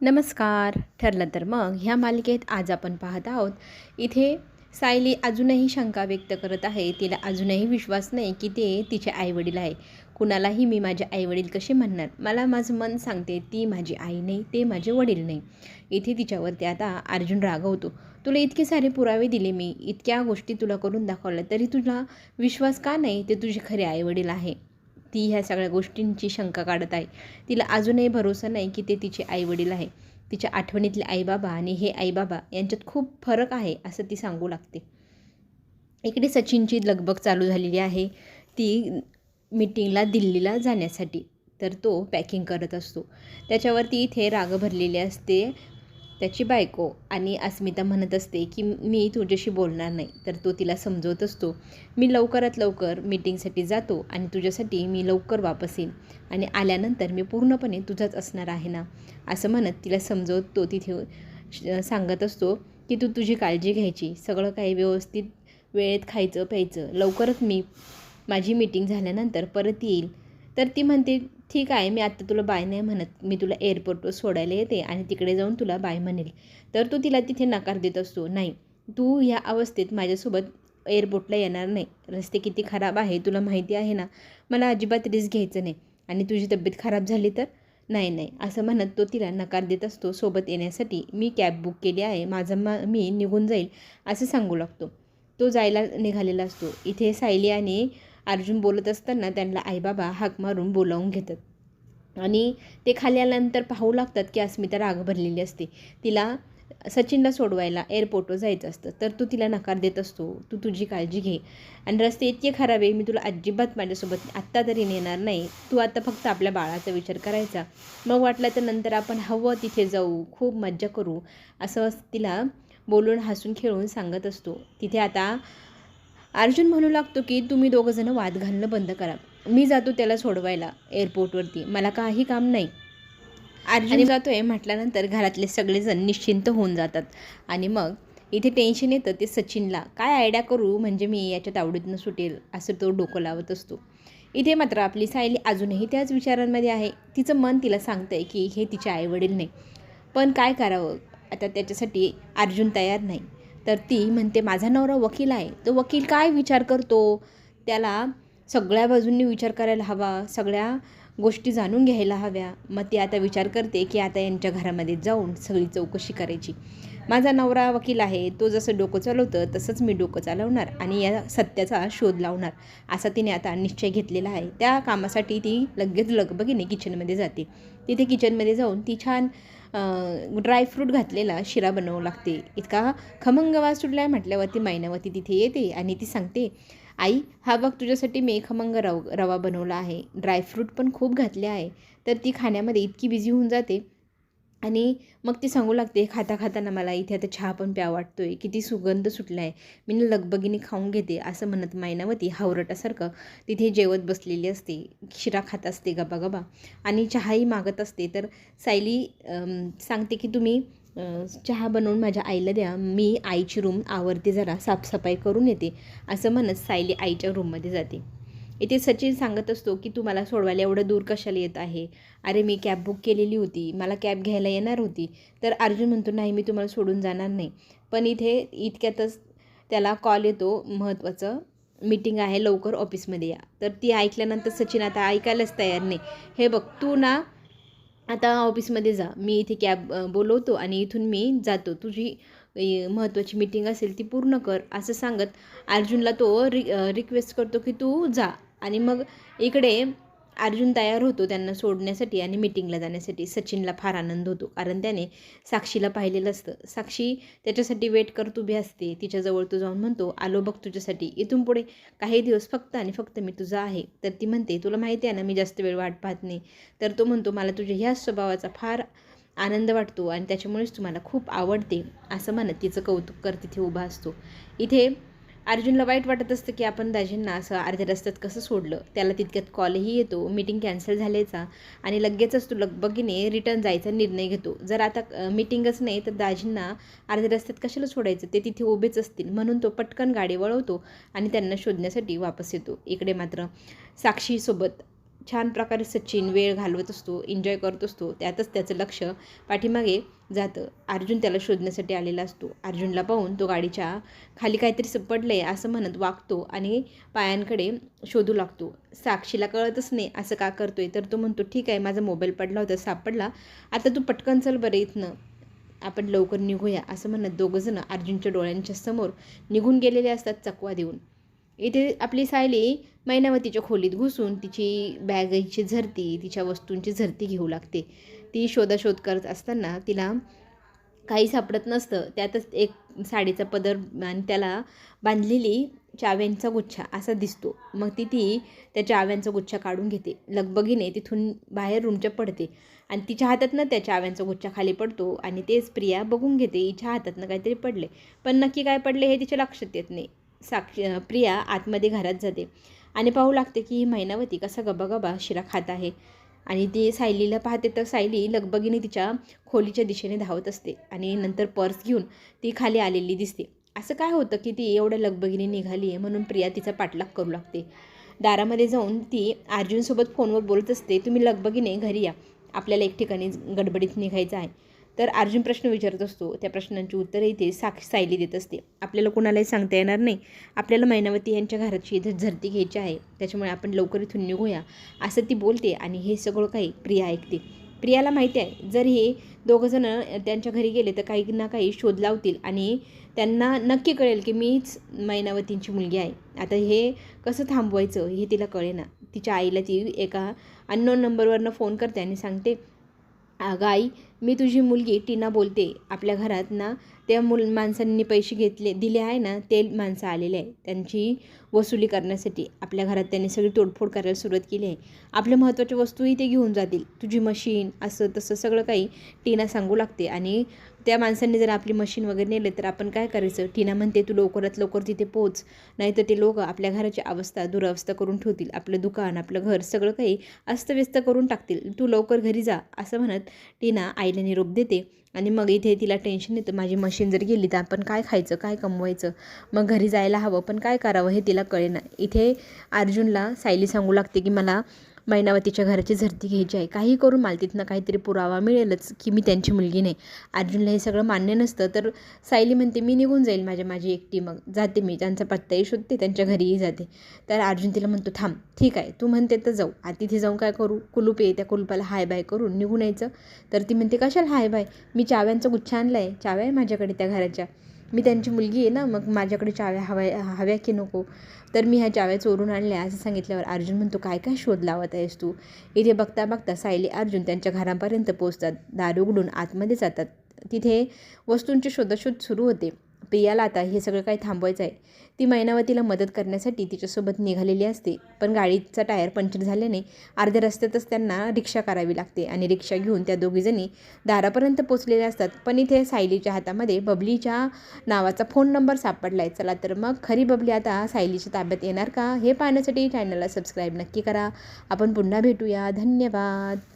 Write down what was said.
नमस्कार ठरलं तर मग ह्या मालिकेत आज आपण पाहत आहोत. इथे सायली अजूनही शंका व्यक्त करत आहे. तिला अजूनही विश्वास नाही की ते तिचे आईवडील आहे. कुणालाही मी माझे आईवडील कसे म्हणणार? मला माझं मन सांगते ती माझी आई नाही ते माझे वडील नाही. इथे तिच्यावरती आता अर्जुन रागवतो. तुला इतके सारे पुरावे दिले मी. इतक्या गोष्टी तुला करून दाखवल्या तरी तुला विश्वास का नाही? ते तुझे खरे आईवडील आहे. ती ह्या सगळ्या गोष्टींची शंका काढत आहे. तिला अजूनही भरोसा नाही की ते तिचे आईवडील आहे. तिच्या आठवणीतले आईबाबा आणि हे आईबाबा यांच्यात खूप फरक आहे असं ती सांगू लागते. इकडे सचिनची लगबग चालू झालेली आहे. ती मीटिंगला दिल्लीला जाण्यासाठी. तर तो पॅकिंग करत असतो. त्याच्यावरती इथे राग भरलेली असते. त्याची बायको आणि अस्मिता म्हणत असते की मी तुझ्याशी बोलणार नाही तर तो तिला समजवत असतो. मी लवकरात लवकर मीटिंगसाठी जातो आणि तुझ्यासाठी मी लवकर वापस येईन आणि आल्यानंतर मी पूर्णपणे तुझाच असणार आहे ना? असं म्हणत तिला समजवत तो तिथे सांगत असतो की तू तुझी काळजी घ्यायची. सगळं काही व्यवस्थित वेळेत खायचं प्यायचं. लवकरच मी माझी मीटिंग झाल्यानंतर परत येईल. तर ती म्हणते ठीक आहे मी आत्ता तुला बाय नाही म्हणत. मी तुला एअरपोर्टवर सोडायला येते आणि तिकडे जाऊन तुला बाय म्हणेल. तर तो तिला तिथे नकार देत असतो. नाही तू ह्या अवस्थेत माझ्यासोबत एअरपोर्टला येणार नाही. रस्ते किती खराब आहे तुला माहिती आहे ना? मला अजिबात रिस्क घ्यायचं नाही. आणि तुझी तब्येत खराब झाली तर? नाही नाही. असं म्हणत तो तिला नकार देत असतो. सोबत येण्यासाठी मी कॅब बुक केली आहे. माझं मा मी निघून जाईल असं सांगू लागतो. तो जायला निघालेला असतो. इथे सायली आणि अर्जुन बोलत असताना त्यांना आईबाबा हाक मारून बोलावून घेतात. आणि ते खाली आल्यानंतर पाहू लागतात की अस्मिता राग भरलेली असते. तिला सचिनला सोडवायला एअरपोर्टवर जायचं असतं. तर तू तिला नकार देत असतो. तू तुझी काळजी घे. आणि रस्ते इतके खराब आहे मी तुला अजिबात माझ्यासोबत आत्ता तरी नेणार नाही. तू आता फक्त आपल्या बाळाचा विचार करायचा. मग वाटलं तर नंतर आपण हवं तिथे जाऊ. खूप मज्जा करू. असं तिला बोलून हसून खेळून सांगत असतो. तिथे आता अर्जुन म्हणू लागतो की तुम्ही दोघंजणं वाद घालणं बंद करा. मी जातो त्याला सोडवायला एअरपोर्टवरती. मला काही काम नाही. अर्जुन जातोय म्हटल्यानंतर घरातले सगळेजण निश्चिंत होऊन जातात. आणि मग इथे टेन्शन येतं ते सचिनला. काय आयडिया करू? म्हणजे मी याच्यात आवडीतनं सुटेल असं तो डोकं लावत असतो. इथे मात्र आपली सायली अजूनही त्याच विचारांमध्ये आहे. तिचं मन तिला सांगतंय की हे तिचे आईवडील नाही पण काय करावं? आता त्याच्यासाठी अर्जुन तयार नाही. तर ती म्हणते माझा नवरा वकील आहे. तो वकील काय विचार करतो? त्याला सगळ्या बाजूंनी विचार करायला हवा. सगळ्या गोष्टी जाणून घ्यायला हव्या. मग ती आता विचार करते की आता यांच्या घरामध्ये जाऊन सगळी चौकशी करायची. माझा नवरा वकील आहे. तो जसं डोकं चालवतं तसंच मी डोकं चालवणार आणि या सत्याचा शोध लावणार. असा तिने आता निश्चय घेतलेला आहे. त्या कामासाठी ती लगेच लगबगीने किचनमध्ये जाते. तिथे किचनमध्ये जाऊन ती छान ड्रायफ्रूट घातलेला शिरा बनवू लागते. इतका खमंग वास सुटला म्हटल्यावरती मैनावती तिथे येते आणि ती सांगते आई हा बघ तुझ्यासाठी मी खमंग रव रवा बनवला आहे. ड्रायफ्रूट पण खूप घातले आहे. तर ती खाण्यामध्ये इतकी बिझी होऊन जाते आणि मग ती सांगू लागते खाता खाताना मला इथे आता चहा पण प्या आहे किती सुगंध सुटला आहे मी ना लगबगीने खाऊन घेते असं म्हणत मायनावती हावरटासारखं तिथे जेवत बसलेली असते. शिरा खात असते गबा गबा आणि चहाही मागत असते. तर सायली सांगते की तुम्ही चहा बनवून माझ्या आईला द्या. मी आईची रूम आवरते जरा साफसफाई करून येते असं म्हणत सायली आईच्या रूममध्ये जाते. इथे सचिन सांगत असतो की तू मला सोडवायला एवढं दूर कशाला येत आहे? अरे मी कॅब बुक केलेली होती. मला कॅब घ्यायला येणार होती. तर अर्जुन म्हणतो नाही मी तुम्हाला सोडून जाणार नाही. पण इथे इतक्यातच त्याला कॉल येतो. महत्त्वाचं मीटिंग आहे. लवकर ऑफिसमध्ये या. तर ती ऐकल्यानंतर सचिन आता ऐकायलाच तयार नाही. हे बघ तू ना आता ऑफिसमध्ये जा. मी इथे कॅब बोलवतो आणि इथून मी जातो. तुझी महत्त्वाची मीटिंग असेल ती पूर्ण कर असं सांगत अर्जुनला तो रि रिक्वेस्ट करतो की तू जा. आणि मग इकडे अर्जुन तयार होतो त्यांना सोडण्यासाठी आणि मिटिंगला जाण्यासाठी. सचिनला फार आनंद होतो कारण त्याने साक्षीला पाहिलेलं असतं. साक्षी त्याच्यासाठी वेट करत उभी असते. तिच्याजवळ तो जाऊन म्हणतो आलो बघ तुझ्यासाठी. इथून पुढे काही दिवस फक्त आणि फक्त मी तुझा आहे. तर ती म्हणते तुला माहिती आहे ना मी जास्त वेळ वाट पाहत नाही. तर तो म्हणतो मला तुझ्या ह्याच स्वभावाचा फार आनंद वाटतो आणि त्याच्यामुळेच तुम्हाला खूप आवडते असं म्हणत तिचं कौतुक कर तिथे उभा असतो. इथे अर्जुनला वाईट वाटत असतं की आपण दाजींना असं अर्ध्या रस्त्यात कसं सोडलं? त्याला तितक्यात कॉलही येतो मीटिंग कॅन्सल झाल्याचा आणि लगेचच तो लगबगीने रिटर्न जायचा निर्णय घेतो. जर आता मीटिंगच नाही तर दाजींना अर्ध्या रस्त्यात कशाला सोडायचं? ते तिथे उभेच असतील. म्हणून तो पटकन गाडी वळवतो आणि त्यांना शोधण्यासाठी वापस येतो. इकडे मात्र साक्षीसोबत छान प्रकारे सचिन वेळ घालवत असतो एन्जॉय करत असतो. त्यातच त्याचं लक्ष पाठीमागे जातं. अर्जुन त्याला शोधण्यासाठी आलेला असतो. अर्जुनला पाहून तो गाडीच्या खाली काहीतरी पडलं आहे असं म्हणत वागतो आणि पायांकडे शोधू लागतो. साक्षीला कळतच नाही असं का करतोय? तर तो म्हणतो ठीक आहे माझा मोबाईल पडला होता सापडला. आता तू पटकन चल बरं इथनं. आपण लवकर निघूया असं म्हणत दोघंजणं अर्जुनच्या डोळ्यांच्या समोर निघून गेलेले असतात चकवा देऊन. इथे आपली सायली मैनावतीच्या खोलीत घुसून तिची बॅगची झरती तिच्या वस्तूंची झरती घेऊ लागते. ती शोधाशोध करत असताना तिला काही सापडत नसतं. त्यातच एक साडीचा पदर आणि त्याला बांधलेली चाव्यांचा गुच्छा असा दिसतो. मग ती ती त्या चाव्यांचा गुच्छा काढून घेते. लगबगीने तिथून बाहेर रूमच्या पडते आणि तिच्या हातातनं त्या चाव्यांचा गुच्छा खाली पडतो आणि तेच प्रिया बघून घेते. हिच्या हातातनं काहीतरी पडले पण नक्की काय पडले हे तिच्या लक्षात येत नाही. साक्ष प्रिया आतमध्ये घरात जाते. आणि पाहू लागते की ही मैनावती कसा गबागबा शिरा खात आहे. आणि ती सायलीला पाहते तर सायली लगबगीने तिच्या खोलीच्या दिशेने धावत असते आणि नंतर पर्स घेऊन ती खाली आलेली दिसते. असं काय होतं की ती एवढ्या लगबगीने निघाली आहे म्हणून प्रिया तिचा पाठलाग करू लागते. दारामध्ये जाऊन ती अर्जुनसोबत फोनवर बोलत असते तुम्ही लगबगीने घरी या. आपल्याला एक ठिकाणी गडबडीत निघायचं आहे. तर अर्जुन प्रश्न विचारत असतो त्या प्रश्नांची उत्तरं इथे साक्ष सायली देत असते. आपल्याला कोणालाही सांगता येणार नाही. आपल्याला मैनावती यांच्या घराची इथं झरती घ्यायची आहे. त्याच्यामुळे आपण लवकर इथून निघूया असं ती बोलते आणि हे सगळं काही प्रिया ऐकते. प्रियाला माहिती आहे जर हे दोघंजणं त्यांच्या घरी गेले तर काही ना काही शोध लावतील आणि त्यांना नक्की कळेल की मीच मैनावतींची मुलगी आहे. आता हे कसं थांबवायचं हे तिला कळेना. तिच्या आईला ती एका अननोन नंबरवरनं फोन करते आणि सांगते अगं आई मी तुझी मुलगी टीना बोलते आपल्या घरात ना त्या मुल माणसांनी पैसे घेतले दिले आहे ना ते माणसं आलेले आहे. त्यांची वसुली करण्यासाठी आपल्या घरात त्यांनी सगळी तोडफोड करायला सुरुवात केली आहे. आपल्या महत्त्वाच्या वस्तूही ते घेऊन जातील. तुझी मशीन असं तसं सगळं काही टीना सांगू लागते. आणि त्या माणसांनी जर आपली मशीन वगैरे नेले तर आपण काय करायचं? टीना म्हणते तू लवकरात लवकर तिथे पोच. नाहीतर ते लोक आपल्या घराची अवस्था दुरावस्था करून ठेवतील. आपलं दुकान आपलं घर सगळं काही अस्तव्यस्त करून टाकतील. तू लवकर घरी जा असं म्हणत टीना आईला निरोप देते आणि मग इथे तिला टेन्शन येतं. माझी मशीन जर गेली तर आपण काय खायचं काय कमवायचं? मग घरी जायला हवं पण काय करावं हे तिला कळेना. इथे अर्जुनला सायली सांगू लागते की मला मैनावतीच्या घराची झरती घ्यायची आहे. काही करून मला तिथनं काहीतरी पुरावा मिळेलच की मी त्यांची मुलगी नाही. अर्जुनला हे सगळं मान्य नसतं तर सायली म्हणते मी निघून जाईल माझ्या माझी एकटी मग जाते मी. त्यांचा पत्ताही शोधते त्यांच्या घरीही जाते. तर अर्जुन तिला म्हणतो थांब ठीक आहे. तू म्हणते तर जाऊ. आ तिथे जाऊन काय करू? कुलूप आहे त्या कुलूपाला हाय बाय करून निघून यायचं. तर ती म्हणते कशाला हाय बाय? मी चाव्यांचा गुच्छा आणला आहे चाव्या आहे माझ्याकडे त्या घराच्या. मी त्यांची मुलगी आहे ना मग माझ्याकडे चाव्या हव्या हव्या की नको? तर मी ह्या चाव्या चोरून आणल्या. असं सांगितल्यावर अर्जुन म्हणतो काय काय शोध लावत आहेस तू? इथे बघता बघता सायली अर्जुन त्यांच्या घरापर्यंत पोचतात दार उघडून आतमध्ये जातात. तिथे वस्तूंची शोधाशोध सुरू होते. प्रियाला आता हे सगळं काही थांबवायचं आहे. ती मैनावतीला मदत करण्यासाठी तिच्यासोबत निघालेली असते. पण गाडीचा टायर पंक्चर झाल्याने अर्ध्या रस्त्यातच त्यांना रिक्षा करावी लागते आणि रिक्षा घेऊन त्या दोघीजणी दारापर्यंत पोचलेल्या असतात. पण इथे सायलीच्या हातामध्ये बबलीच्या नावाचा फोन नंबर सापडला आहे चला तर मग खरी बबली आता सायलीच्या ताब्यात येणार का? हे पाहण्यासाठी चॅनलला सबस्क्राईब नक्की करा. आपण पुन्हा भेटूया. धन्यवाद.